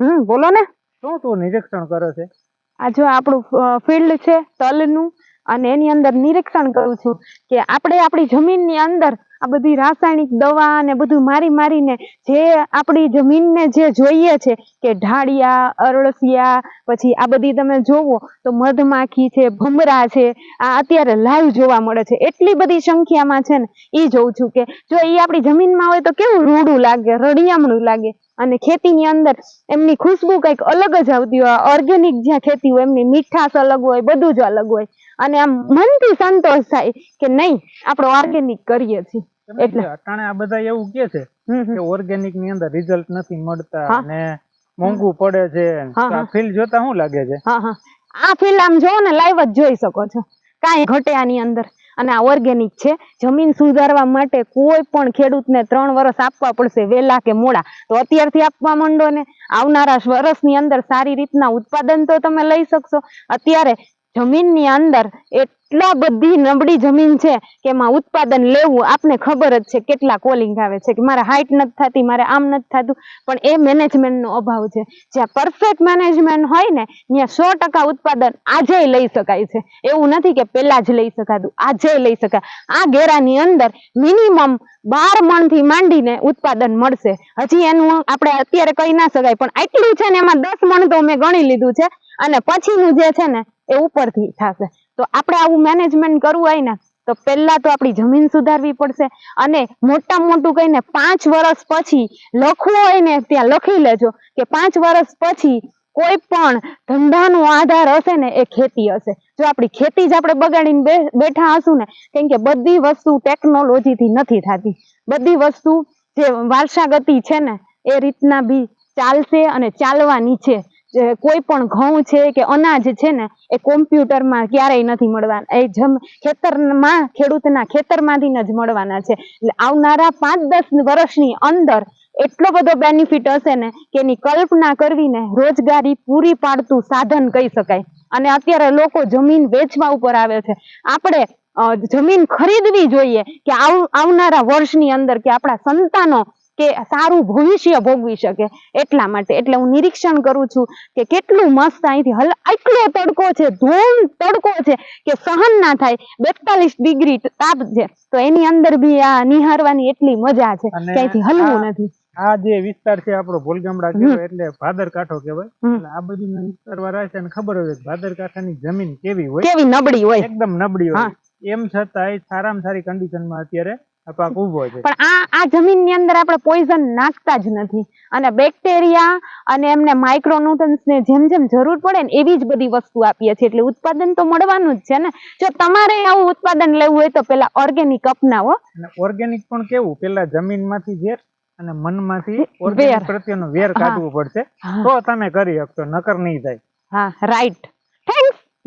હમ બોલો ને. શું તું નિરીક્ષણ કરે છે? આ જો આપણું ફિલ્ડ છે તલનું અને એની અંદર નિરીક્ષણ કરું છું કે આપણે આપણી જમીનની અંદર આ બધી રાસાયણિક દવા ને બધું મારી મારીને જે આપણી જમીનને જે જોઈએ છે કે ઢાળિયા અરળસિયા પછી આ બધી તમે જોવો તો મધમાખી છે ભમરા છે આ અત્યારે લાઈવ જોવા મળે છે. એટલી બધી સંખ્યામાં છે ને એ જોઉં છું કે જો એ આપણી જમીનમાં હોય તો કેવું રૂડું લાગે રળિયામણું લાગે? અને ખેતીની અંદર એમની ખુશ્બુ કંઈક અલગ જ આવતી હોય. ઓર્ગેનિક જ્યાં ખેતી હોય એમની મીઠાશ અલગ હોય બધું જ અલગ હોય. અને આમ મનથી સંતોષ થાય કે નહીં આપણે ઓર્ગેનિક કરીએ છીએ. એટલે. અટાણે આ બધા એવું કે છે. કે ઓર્ગેનિકની અંદર રિઝલ્ટ નથી મળતા અને મોંઘું પડે છે. ફીલ જોતા શું લાગે છે? હા હા. આ ફીલ આમ જોવો ને લાઈવ જ જોઈ શકો છો. કાંઈ ઘટે આની અંદર. અને આ ઓર્ગેનિક છે. જમીન સુધારવા માટે કોઈ પણ ખેડૂતને ત્રણ વર્ષ આપવા પડશે વહેલા કે મોડા. તો અત્યારથી આપવા માંડો ને. આવનારા વર્ષની અંદર સારી રીતના ઉત્પાદન તો તમે લઈ શકશો. અત્યારે જમીનની અંદર એટલા બધી નબળી જમીન છે કે એમાં ઉત્પાદન લેવું આપને ખબર જ છે કેટલા કોલિંગ આવે છે કે મારે હાઇટ નથી થતી, મારે આમ નથી થતું. પણ એ મેનેજમેન્ટનો અભાવ છે. જ્યાં પરફેક્ટ મેનેજમેન્ટ હોય ને, ત્યાં સો ટકા ઉત્પાદન આજે લઈ શકાય છે. એવું નથી કે પહેલાં જ લઈ શકાતું, આજે લઈ શકાય. આ ગેરાની અંદર મિનિમમ બાર મણથી માંડીને ઉત્પાદન મળશે. હજી એનું આપણે અત્યારે કહી ના શકાય, પણ આટલું છે ને એમાં દસ મણ તો મેં ગણી લીધું છે. અને પછીનું જે છે ને એ ઉપરથી થશે. તો આપણે આવું મેનેજમેન્ટ કરવું હોય ને, તો પહેલા તો આપણી જમીન સુધારવી પડશે અને મોટા મોટું કહીને પાંચ વર્ષ પછી લખવું હોય ને, ત્યાં લખી લેજો કે પાંચ વર્ષ પછી કોઈ પણ ધંધાનો આધાર હશે ને, એ ખેતી હશે. જો આપણી ખેતી જ આપણે બગાડીને બેઠા હશું ને, કેમ કે બધી વસ્તુ ટેકનોલોજીથી નથી થતી. બધી વસ્તુ જે વારસાગતિ છે ને, એ રીતના બી ચાલશે અને ચાલવાની છે. કોઈ પણ ઘઉં છે કે અનાજ છે ને, એ કોમ્પ્યુટરમાં ક્યારેય નથી મળવાના. એ જમ, ખેતરમાં, ખેડૂતના ખેતરમાંથી જ મળવાના છે. આવનારા પાંચ દસ વર્ષની અંદર એટલો બધો બેનિફિટ હશે ને કે એની કલ્પના કરવીને રોજગારી પૂરી પાડતું સાધન કહી શકાય. અને અત્યારે લોકો જમીન વેચવા ઉપર આવે છે. આપણે જમીન ખરીદવી જોઈએ કે આવનારા વર્ષની અંદર કે આપણા સંતાનો કે સારું ભવિષ્ય ભોગવી શકે એટલા માટે. એટલે હું નિરીક્ષણ કરું છું કે કેટલું મસ્ત અહીંથી હલ આટલો તડકો છે ધૂમ તડકો છે કે સહન ના થાય. બેતાલીસ ડિગ્રી તાપ છે. તો એની અંદર બી આ નિહારવાની એટલી મજા છે ક્યાંયથી હલવું નથી. આ જે વિસ્તાર છે આપણો ભોલગામડા કહેવાય એટલે ભાદર કાંઠો કહેવાય આ બધી વિસ્તાર વાળા છે ને ખબર હોય ભાદર કાંઠાની જમીન કેવી હોય. કેવી નબળી હોય. એકદમ નબળી હોય. એમ છતાંય સારામાં સારી કન્ડિશનમાં અત્યારે પાક ઊભો છે. પણ આ આ જમીનની અંદર આપણે પોઈઝન નાખતા જ નથી. અને બેક્ટેરિયા અને એમને માઇક્રોન્યુટન્સ ને જેમ જેમ જરૂર પડે ને એવી જ બધી વસ્તુ આપીએ છીએ. એટલે ઉત્પાદન તો મળવાનું જ છે ને. જો તમારે આવું ઉત્પાદન લેવું હોય તો પેલા ઓર્ગેનિક અપનાવો. ઓર્ગેનિક પણ કેવું? પેલા જમીનમાંથી વેર અને મનમાંથી માંથી ઓર્ગેનિક પ્રત્યેનો વેર કાઢવો કાઢવું પડશે. તો તમે કરી શકશો નકર નહીં થાય. હા રાઈટ